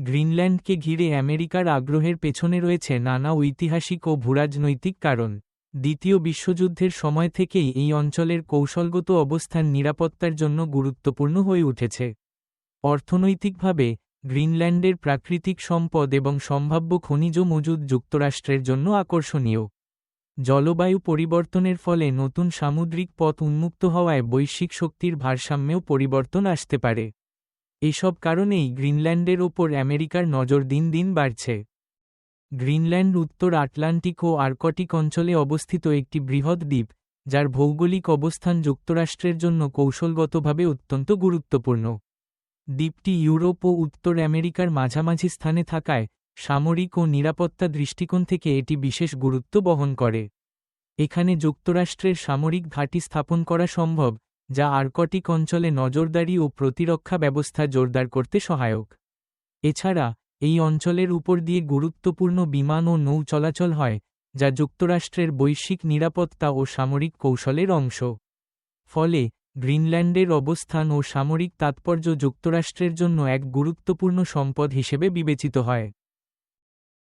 গ্রিনল্যান্ডকে ঘিরে আমেরিকার আগ্রহের পেছনে রয়েছে নানা ঐতিহাসিক ও ভূরাজনৈতিক কারণ। দ্বিতীয় বিশ্বযুদ্ধের সময় থেকেই এই অঞ্চলের কৌশলগত অবস্থান নিরাপত্তার জন্য গুরুত্বপূর্ণ হয়ে উঠেছে। অর্থনৈতিকভাবে, গ্রিনল্যান্ডের প্রাকৃতিক সম্পদ এবং সম্ভাব্য খনিজ মজুদ যুক্তরাষ্ট্রের জন্য আকর্ষণীয়। জলবায়ু পরিবর্তনের ফলে নতুন সামুদ্রিক পথ উন্মুক্ত হওয়ায় বৈশ্বিক শক্তির ভারসাম্যেও পরিবর্তন আসতে পারে। এসব কারণেই গ্রিনল্যান্ডের ওপর আমেরিকার নজর দিন দিন বাড়ছে। গ্রিনল্যান্ড উত্তর আটলান্টিক ও আর্কটিক অঞ্চলে অবস্থিত একটি বৃহৎ দ্বীপ, যার ভৌগোলিক অবস্থান যুক্তরাষ্ট্রের জন্য কৌশলগতভাবে অত্যন্ত গুরুত্বপূর্ণ। দ্বীপটি ইউরোপ ও উত্তর আমেরিকার মাঝামাঝি স্থানে থাকায় সামরিক ও নিরাপত্তা দৃষ্টিকোণ থেকে এটি বিশেষ গুরুত্ব বহন করে। এখানে যুক্তরাষ্ট্রের সামরিক ঘাঁটি স্থাপন করা সম্ভব যা আর্কটিক অঞ্চলে নজরদারি ও প্রতিরক্ষা ব্যবস্থা জোরদার করতে সহায়ক। এছাড়া, এই অঞ্চলের উপর দিয়ে গুরুত্বপূর্ণ বিমান ও নৌ চলাচল হয়, যা যুক্তরাষ্ট্রের বৈশ্বিক নিরাপত্তা ও সামরিক কৌশলের অংশ। ফলে, গ্রিনল্যান্ডের অবস্থান ও সামরিক তাৎপর্য যুক্তরাষ্ট্রের জন্য এক গুরুত্বপূর্ণ সম্পদ হিসেবে বিবেচিত হয়।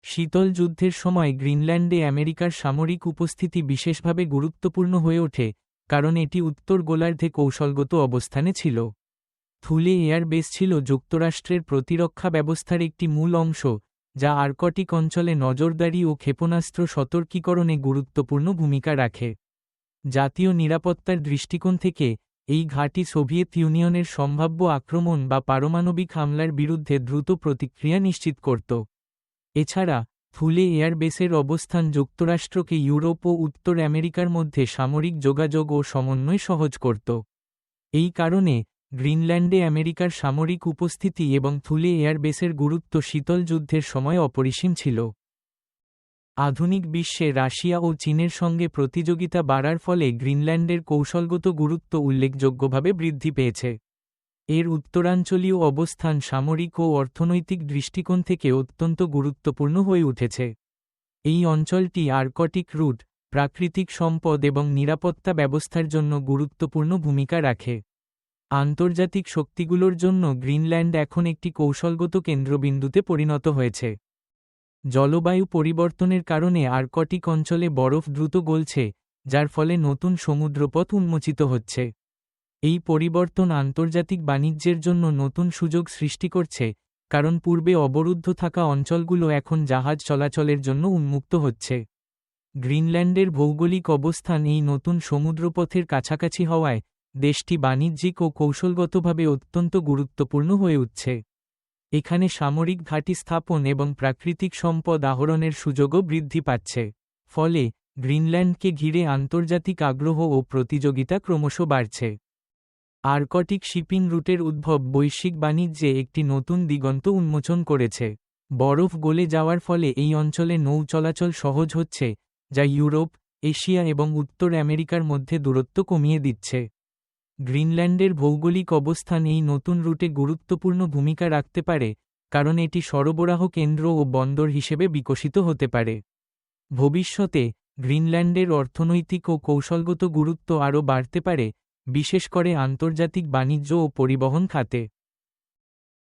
শীতল যুদ্ধের সময় গ্রিনল্যান্ডে আমেরিকার সামরিক উপস্থিতি বিশেষভাবে গুরুত্বপূর্ণ হয়ে ওঠে কারণ এটি উত্তর গোলার্ধে কৌশলগত অবস্থানে ছিল। থুলে এয়ারবেস ছিল যুক্তরাষ্ট্রের প্রতিরক্ষা ব্যবস্থার একটি মূল অংশ, যা আর্কটিক অঞ্চলে নজরদারি ও ক্ষেপণাস্ত্র সতর্কীকরণে গুরুত্বপূর্ণ ভূমিকা রাখে। জাতীয় নিরাপত্তার দৃষ্টিকোণ থেকে, এই ঘাঁটি সোভিয়েত ইউনিয়নের সম্ভাব্য আক্রমণ বা পারমাণবিক হামলার বিরুদ্ধে দ্রুত প্রতিক্রিয়া নিশ্চিত করত। এছাড়া ফুলে এয়ারবেসের অবস্থান যুক্তরাষ্ট্রকে ইউরোপ ও উত্তর আমেরিকার মধ্যে সামরিক যোগাযোগ ও সমন্বয় সহজ করত। এই কারণে, গ্রিনল্যান্ডে আমেরিকার সামরিক উপস্থিতি এবং থুলে এয়ারবেসের গুরুত্ব শীতল যুদ্ধের সময় অপরিসীম ছিল। আধুনিক বিশ্বে রাশিয়া ও চীনের সঙ্গে প্রতিযোগিতা বাড়ার ফলে গ্রিনল্যান্ডের কৌশলগত গুরুত্ব উল্লেখযোগ্যভাবে বৃদ্ধি পেয়েছে। এর উত্তরাঞ্চলীয় অবস্থান সামরিক ও অর্থনৈতিক দৃষ্টিকোণ থেকে অত্যন্ত গুরুত্বপূর্ণ হয়ে উঠেছে। এই অঞ্চলটি আর্কটিক রুট, প্রাকৃতিক সম্পদ এবং নিরাপত্তা ব্যবস্থার জন্য গুরুত্বপূর্ণ ভূমিকা রাখে। আন্তর্জাতিক শক্তিগুলোর জন্য গ্রিনল্যান্ড এখন একটি কৌশলগত কেন্দ্রবিন্দুতে পরিণত হয়েছে। জলবায়ু পরিবর্তনের কারণে আর্কটিক অঞ্চলে বরফ দ্রুত গলছে, যার ফলে নতুন সমুদ্রপথ উন্মোচিত হচ্ছে। এই পরিবর্তন আন্তর্জাতিক বাণিজ্যের জন্য নতুন সুযোগ সৃষ্টি করছে, কারণ পূর্বে অবরুদ্ধ থাকা অঞ্চলগুলো এখন জাহাজ চলাচলের জন্য উন্মুক্ত হচ্ছে। গ্রিনল্যান্ডের ভৌগোলিক অবস্থান এই নতুন সমুদ্রপথের কাছাকাছি হওয়ায় দেশটি বাণিজ্যিক ও কৌশলগতভাবে অত্যন্ত গুরুত্বপূর্ণ হয়ে উঠছে। এখানে সামরিক ঘাঁটি স্থাপন এবং প্রাকৃতিক সম্পদ আহরণের সুযোগও বৃদ্ধি পাচ্ছে, ফলে গ্রিনল্যান্ডকে ঘিরে আন্তর্জাতিক আগ্রহ ও প্রতিযোগিতা ক্রমশ বাড়ছে। আর্কটিক শিপিং রুটের উদ্ভব বৈশ্বিক বাণিজ্যে একটি নতুন দিগন্ত উন্মোচন করেছে। বরফ গলে যাওয়ার ফলে এই অঞ্চলে নৌ চলাচল সহজ হচ্ছে, যা ইউরোপ, এশিয়া এবং উত্তর আমেরিকার মধ্যে দূরত্ব কমিয়ে দিচ্ছে। গ্রিনল্যান্ডের ভৌগোলিক অবস্থান এই নতুন রুটে গুরুত্বপূর্ণ ভূমিকা রাখতে পারে, কারণ এটি সরবরাহ কেন্দ্র ও বন্দর হিসেবে বিকশিত হতে পারে। ভবিষ্যতে, গ্রিনল্যান্ডের অর্থনৈতিক ও কৌশলগত গুরুত্ব আরও বাড়তে পারে বিশেষ করে আন্তর্জাতিক বাণিজ্য ও পরিবহন খাতে।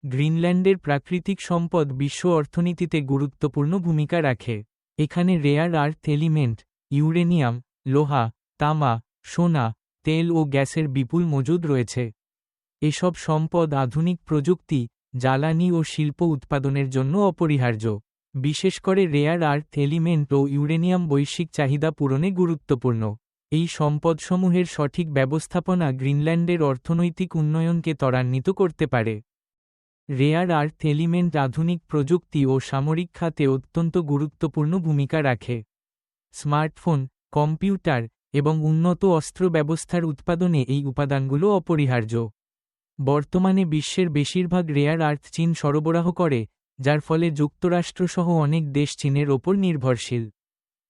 গ্রিনল্যান্ডের প্রাকৃতিক সম্পদ বিশ্ব অর্থনীতিতে গুরুত্বপূর্ণ ভূমিকা রাখে। এখানে রেয়ার আর্থ এলিমেন্ট, ইউরেনিয়াম, লোহা, তামা, সোনা, তেল ও গ্যাসের বিপুল মজুদ রয়েছে। এসব সম্পদ আধুনিক প্রযুক্তি, জ্বালানি ও শিল্প উৎপাদনের জন্য অপরিহার্য। বিশেষ করে রেয়ার আর্থ এলিমেন্ট ও ইউরেনিয়াম বৈশ্বিক চাহিদা পূরণে গুরুত্বপূর্ণ। এই সম্পদসমূহের সঠিক ব্যবস্থাপনা গ্রিনল্যান্ডের অর্থনৈতিক উন্নয়নকে ত্বরান্বিত করতে পারে। রেয়ার আর্থ এলিমেন্ট আধুনিক প্রযুক্তি ও সামরিক খাতে অত্যন্ত গুরুত্বপূর্ণ ভূমিকা রাখে। স্মার্টফোন, কম্পিউটার এবং উন্নত অস্ত্র ব্যবস্থার উৎপাদনে এই উপাদানগুলো অপরিহার্য। বর্তমানে বিশ্বের বেশিরভাগ রেয়ার আর্থ চীন সরবরাহ করে, যার ফলে যুক্তরাষ্ট্রসহ অনেক দেশ চীনের ওপর নির্ভরশীল।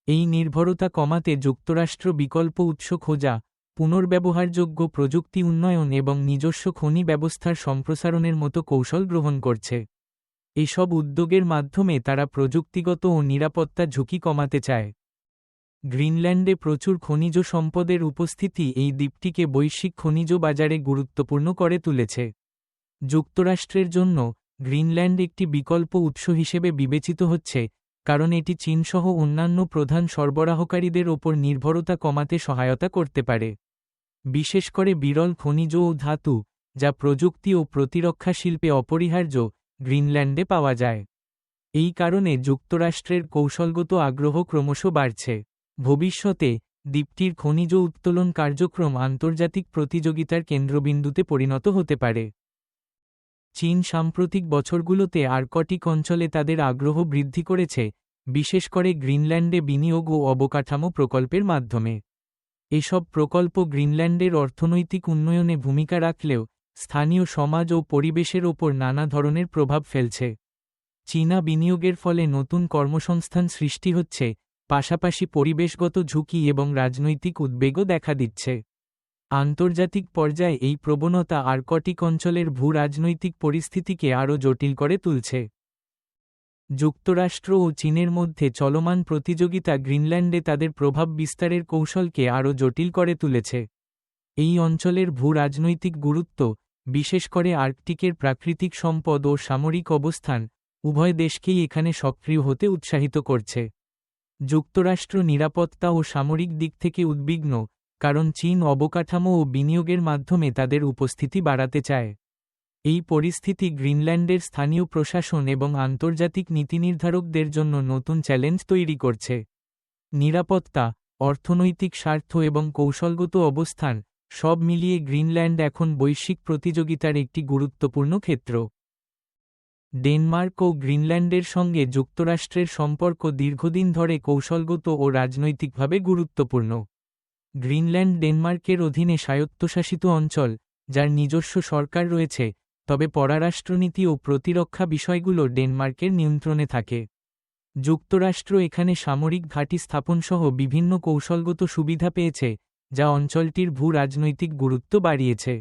এই নির্ভরতা কমাতে যুক্তরাষ্ট্র বিকল্প উৎস খোঁজা, পুনর্ব্যবহারযোগ্য প্রযুক্তি উন্নয়ন এবং নিজস্ব খনি ব্যবস্থার সম্প্রসারণের মতো কৌশল গ্রহণ করছে। এসব উদ্যোগের মাধ্যমে তারা প্রযুক্তিগত ও নিরাপত্তা ঝুঁকি কমাতে চায়। গ্রিনল্যান্ডে প্রচুর খনিজ সম্পদের উপস্থিতি এই দ্বীপটিকে বৈশ্বিক খনিজ বাজারে গুরুত্বপূর্ণ করে তুলেছে। যুক্তরাষ্ট্রের জন্য গ্রিনল্যান্ড একটি বিকল্প উৎস হিসেবে বিবেচিত হচ্ছে কারণ এটি চীনসহ অন্যান্য প্রধান সরবরাহকারীদের ওপর নির্ভরতা কমাতে সহায়তা করতে পারে। বিশেষ করে বিরল খনিজ ও ধাতু, যা প্রযুক্তি ও প্রতিরক্ষা শিল্পে অপরিহার্য, গ্রিনল্যান্ডে পাওয়া যায়। এই কারণে যুক্তরাষ্ট্রের কৌশলগত আগ্রহ ক্রমশ বাড়ছে। ভবিষ্যতে, দ্বীপটির খনিজ উত্তোলন কার্যক্রম আন্তর্জাতিক প্রতিযোগিতার কেন্দ্রবিন্দুতে পরিণত হতে পারে। চীন সাম্প্রতিক বছরগুলোতে আর্কটিক অঞ্চলে তাদের আগ্রহ বৃদ্ধি করেছে, বিশেষ করে গ্রিনল্যান্ডে বিনিয়োগ ও অবকাঠামো প্রকল্পের মাধ্যমে। এসব প্রকল্প গ্রিনল্যান্ডের অর্থনৈতিক উন্নয়নে ভূমিকা রাখলেও স্থানীয় সমাজ ও পরিবেশের ওপর নানা ধরনের প্রভাব ফেলছে। চীনা বিনিয়োগের ফলে নতুন কর্মসংস্থান সৃষ্টি হচ্ছে, পাশাপাশি পরিবেশগত ঝুঁকি এবং রাজনৈতিক উদ্বেগও দেখা দিচ্ছে। আন্তর্জাতিক পর্যায়ে এই প্রবণতা আর্কটিক অঞ্চলের ভূ রাজনৈতিক পরিস্থিতিকে আরও জটিল করে তুলছে। যুক্তরাষ্ট্র ও চীনের মধ্যে চলমান প্রতিযোগিতা গ্রিনল্যান্ডে তাদের প্রভাব বিস্তারের কৌশলকে আরও জটিল করে তুলেছে। এই অঞ্চলের ভূ রাজনৈতিক গুরুত্ব, বিশেষ করে আর্কটিকের প্রাকৃতিক সম্পদ ও সামরিক অবস্থান, উভয় দেশকেই এখানে সক্রিয় হতে উৎসাহিত করছে। যুক্তরাষ্ট্র নিরাপত্তা ও সামরিক দিক থেকে উদ্বিগ্ন কারণ চীন অবকাঠামো ও বিনিয়োগের মাধ্যমে তাদের উপস্থিতি বাড়াতে চায়। এই পরিস্থিতি গ্রিনল্যান্ডের স্থানীয় প্রশাসন এবং আন্তর্জাতিক নীতিনির্ধারকদের জন্য নতুন চ্যালেঞ্জ তৈরি করছে। নিরাপত্তা, অর্থনৈতিক স্বার্থ এবং কৌশলগত অবস্থান সব মিলিয়ে গ্রিনল্যান্ড এখন বৈশ্বিক প্রতিযোগিতার একটি গুরুত্বপূর্ণ ক্ষেত্র। ডেনমার্ক ও গ্রিনল্যান্ডের সঙ্গে যুক্তরাষ্ট্রের সম্পর্ক দীর্ঘদিন ধরে কৌশলগত ও রাজনৈতিকভাবে গুরুত্বপূর্ণ। গ্রিনল্যান্ড ডেনমার্কের অধীনে স্বায়ত্তশাসিত অঞ্চল, যার নিজস্ব সরকার রয়েছে, তবে পররাষ্ট্রনীতি ও প্রতিরক্ষা বিষয়গুলো ডেনমার্কের নিয়ন্ত্রণে থাকে। যুক্তরাষ্ট্র এখানে সামরিক ঘাঁটি স্থাপনসহ বিভিন্ন কৌশলগত সুবিধা পেয়েছে, যা অঞ্চলটির ভূ রাজনৈতিক গুরুত্ব বাড়িয়েছে।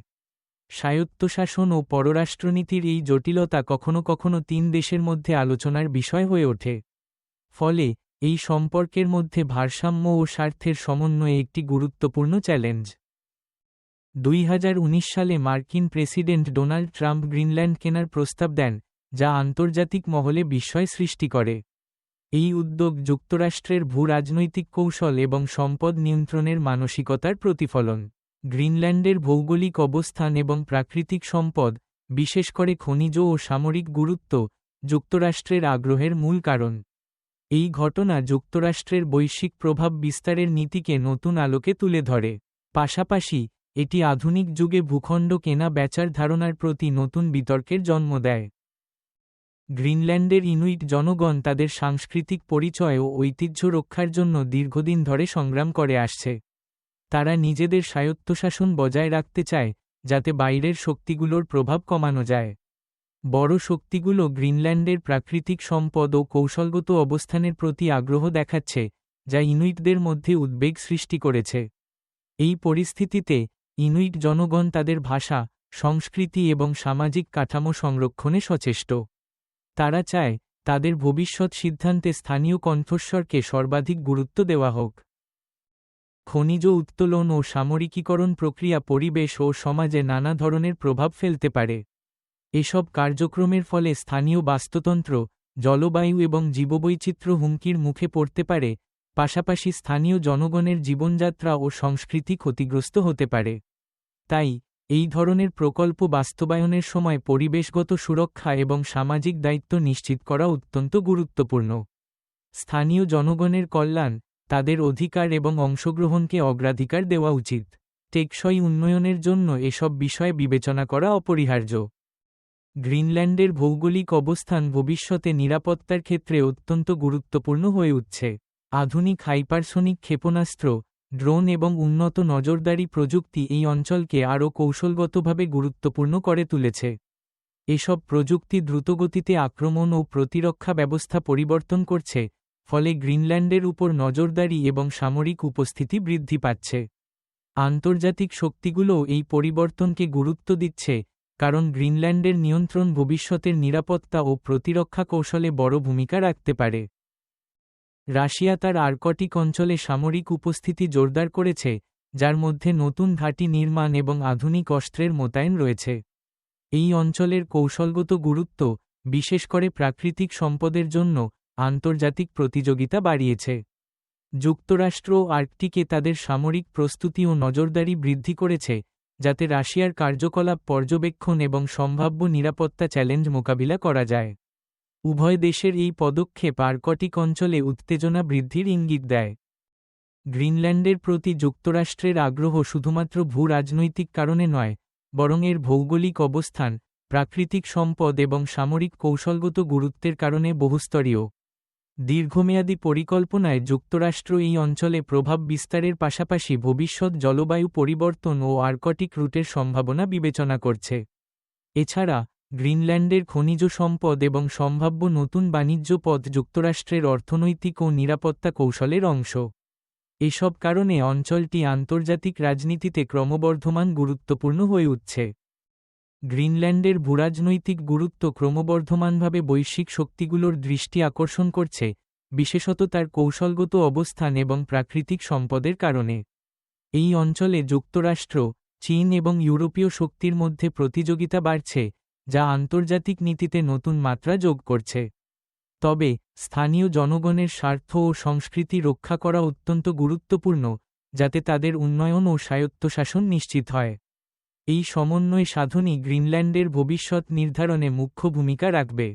স্বায়ত্তশাসন ও পররাষ্ট্রনীতির এই জটিলতা কখনো কখনো তিন দেশের মধ্যে আলোচনার বিষয় হয়ে ওঠে। ফলে এই সম্পর্কের মধ্যে ভারসাম্য ও স্বার্থের সমন্বয়ে একটি গুরুত্বপূর্ণ চ্যালেঞ্জ। দুই হাজার উনিশ সালে মার্কিন প্রেসিডেন্ট ডোনাল্ড ট্রাম্প গ্রিনল্যান্ড কেনার প্রস্তাব দেন, যা আন্তর্জাতিক মহলে বিস্ময় সৃষ্টি করে। এই উদ্যোগ যুক্তরাষ্ট্রের ভূ রাজনৈতিক কৌশল এবং সম্পদ নিয়ন্ত্রণের মানসিকতার প্রতিফলন। গ্রিনল্যান্ডের ভৌগোলিক অবস্থান এবং প্রাকৃতিক সম্পদ, বিশেষ করে খনিজ ও সামরিক গুরুত্ব, যুক্তরাষ্ট্রের আগ্রহের মূল কারণ। এই ঘটনা যুক্তরাষ্ট্রের বৈশ্বিক প্রভাব বিস্তারের নীতিকে নতুন আলোকে তুলে ধরে। পাশাপাশি, এটি আধুনিক যুগে ভূখণ্ড কেনা বেচার ধারণার প্রতি নতুন বিতর্কের জন্ম দেয়। গ্রিনল্যান্ডের ইনুইট জনগণ তাদের সাংস্কৃতিক পরিচয় ও ঐতিহ্য রক্ষার জন্য দীর্ঘদিন ধরে সংগ্রাম করে আসছে। তারা নিজেদের স্বায়ত্তশাসন বজায় রাখতে চায়, যাতে বাইরের শক্তিগুলোর প্রভাব কমানো যায়। বড় শক্তিগুলো গ্রিনল্যান্ডের প্রাকৃতিক সম্পদ ও কৌশলগত অবস্থানের প্রতি আগ্রহ দেখাচ্ছে, যা ইনুইটদের মধ্যে উদ্বেগ সৃষ্টি করেছে। এই পরিস্থিতিতে, ইনুইট জনগণ তাদের ভাষা, সংস্কৃতি এবং সামাজিক কাঠামো সংরক্ষণে সচেষ্ট। তারা চায়, তাদের ভবিষ্যৎ সিদ্ধান্তে স্থানীয় কণ্ঠস্বরকে সর্বাধিক গুরুত্ব দেওয়া হোক। খনিজ উত্তোলন ও সামরিকীকরণ প্রক্রিয়া পরিবেশ ও সমাজে নানা ধরনের প্রভাব ফেলতে পারে। এসব কার্যক্রমের ফলে স্থানীয় বাস্তুতন্ত্র, জলবায়ু এবং জীববৈচিত্র্য হুমকির মুখে পড়তে পারে, পাশাপাশি স্থানীয় জনগণের জীবনযাত্রা ও সংস্কৃতি ক্ষতিগ্রস্ত হতে পারে। তাই, এই ধরনের প্রকল্প বাস্তবায়নের সময় পরিবেশগত সুরক্ষা এবং সামাজিক দায়িত্ব নিশ্চিত করা অত্যন্ত গুরুত্বপূর্ণ। স্থানীয় জনগণের কল্যাণ, তাদের অধিকার এবং অংশগ্রহণকে অগ্রাধিকার দেওয়া উচিত। টেকসই উন্নয়নের জন্য এসব বিষয়ে বিবেচনা করা অপরিহার্য। গ্রিনল্যান্ডের ভৌগোলিক অবস্থান ভবিষ্যতে নিরাপত্তার ক্ষেত্রে অত্যন্ত গুরুত্বপূর্ণ হয়ে উঠছে। আধুনিক হাইপারসোনিক ক্ষেপণাস্ত্র, ড্রোন এবং উন্নত নজরদারি প্রযুক্তি এই অঞ্চলকে আরও কৌশলগতভাবে গুরুত্বপূর্ণ করে তুলেছে। এসব প্রযুক্তি দ্রুতগতিতে আক্রমণ ও প্রতিরক্ষা ব্যবস্থা পরিবর্তন করছে, ফলে গ্রিনল্যান্ডের উপর নজরদারি এবং সামরিক উপস্থিতি বৃদ্ধি পাচ্ছে। আন্তর্জাতিক শক্তিগুলোও এই পরিবর্তনকে গুরুত্ব দিচ্ছে কারণ গ্রিনল্যান্ডের নিয়ন্ত্রণ ভবিষ্যতের নিরাপত্তা ও প্রতিরক্ষা কৌশলে বড় ভূমিকা রাখতে পারে। রাশিয়া তার আর্কটিক অঞ্চলে সামরিক উপস্থিতি জোরদার করেছে, যার মধ্যে নতুন ঘাঁটি নির্মাণ এবং আধুনিক অস্ত্রের মোতায়েন রয়েছে। এই অঞ্চলের কৌশলগত গুরুত্ব, বিশেষ করে প্রাকৃতিক সম্পদের জন্য, আন্তর্জাতিক প্রতিযোগিতা বাড়িয়েছে। যুক্তরাষ্ট্র আর্কটিকে তাদের সামরিক প্রস্তুতি ও নজরদারি বৃদ্ধি করেছে যাতে রাশিয়ার কার্যকলাপ পর্যবেক্ষণ এবং সম্ভাব্য নিরাপত্তা চ্যালেঞ্জ মোকাবিলা করা যায়। উভয় দেশের এই পদক্ষেপ আর্কটিক অঞ্চলে উত্তেজনা বৃদ্ধির ইঙ্গিত দেয়। গ্রিনল্যান্ডের প্রতি যুক্তরাষ্ট্রের আগ্রহ শুধুমাত্র ভূ রাজনৈতিক কারণে নয়, বরং এর ভৌগোলিক অবস্থান, প্রাকৃতিক সম্পদ এবং সামরিক কৌশলগত গুরুত্বের কারণে বহুস্তরীয়। দীর্ঘমেয়াদী পরিকল্পনায় যুক্তরাষ্ট্র এই অঞ্চলে প্রভাব বিস্তারের পাশাপাশি ভবিষ্যৎ জলবায়ু পরিবর্তন ও আর্কটিক রুটের সম্ভাবনা বিবেচনা করছে। এছাড়া, গ্রিনল্যান্ডের খনিজ সম্পদ এবং সম্ভাব্য নতুন বাণিজ্য পথ যুক্তরাষ্ট্রের অর্থনৈতিক ও নিরাপত্তা কৌশলের অংশ। এসব কারণে অঞ্চলটি আন্তর্জাতিক রাজনীতিতে ক্রমবর্ধমান গুরুত্বপূর্ণ হয়ে উঠছে। গ্রিনল্যান্ডের ভূরাজনৈতিক গুরুত্ব ক্রমবর্ধমানভাবে বৈশ্বিক শক্তিগুলোর দৃষ্টি আকর্ষণ করছে, বিশেষত তার কৌশলগত অবস্থান এবং প্রাকৃতিক সম্পদের কারণে। এই অঞ্চলে যুক্তরাষ্ট্র, চীন এবং ইউরোপীয় শক্তির মধ্যে প্রতিযোগিতা বাড়ছে, যা আন্তর্জাতিক নীতিতে নতুন মাত্রা যোগ করছে। তবে, স্থানীয় জনগণের স্বার্থ ও সংস্কৃতি রক্ষা করা অত্যন্ত গুরুত্বপূর্ণ, যাতে তাদের উন্নয়ন ও স্বায়ত্তশাসন নিশ্চিত হয়। এই সমন্বয় সাধনই গ্রিনল্যান্ডের ভবিষ্যৎ নির্ধারণে মুখ্য ভূমিকা রাখবে।